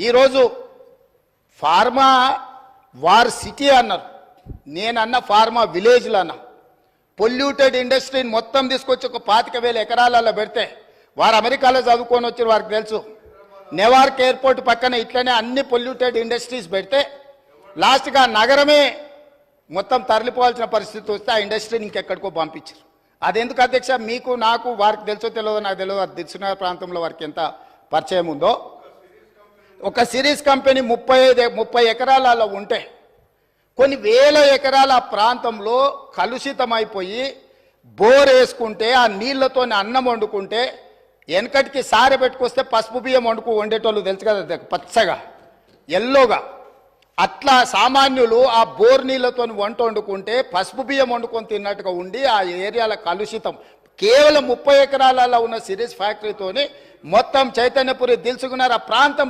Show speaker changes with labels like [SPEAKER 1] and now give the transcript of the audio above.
[SPEAKER 1] ఈరోజు pharma war city అన్నారు. నేనన్న ఫార్మా విలేజ్లు అన్నా. పొల్యూటెడ్ ఇండస్ట్రీని మొత్తం తీసుకొచ్చి ఒక పాతిక వేల ఎకరాలలో పెడితే వారు అమెరికాలో చదువుకొని వచ్చారు వారికి తెలుసు. నెవార్క్ ఎయిర్పోర్ట్ పక్కన ఇట్లనే అన్ని పొల్యూటెడ్ ఇండస్ట్రీస్ పెడితే లాస్ట్గా నగరమే మొత్తం తరలిపోవాల్సిన పరిస్థితి వస్తే ఆ ఇండస్ట్రీని ఇంకెక్కడికో పంపించారు. అదెందుకు అధ్యక్ష? మీకు నాకు వారికి తెలుసో తెలియదో నాకు తెలియదు వారి ప్రాంతంలో వారికి ఎంత పరిచయం ఉందో ఒక సిరీస్ కంపెనీ ముప్పై ఐదు ముప్పై ఎకరాలలో ఉంటే కొన్ని వేల ఎకరాల ప్రాంతంలో కలుషితమైపోయి బోర్ వేసుకుంటే ఆ నీళ్ళతో అన్నం వండుకుంటే వెనకటికి సారె పెట్టుకొస్తే పసుపు బియ్యం వండుకు వండేటోళ్ళు తెలుసు కదా పచ్చగా ఎల్లోగా. అట్లా సామాన్యులు ఆ బోర్ నీళ్ళతో వంట వండుకుంటే పసుపు బియ్యం వండుకొని తిన్నట్టుగా ఉండి ఆ ఏరియాల కలుషితం. కేవలం ముప్పై ఎకరాలలో ఉన్న సిరీస్ ఫ్యాక్టరీతోని మొత్తం చైతన్యపురి దిల్చుకున్నారు ఆ ప్రాంతం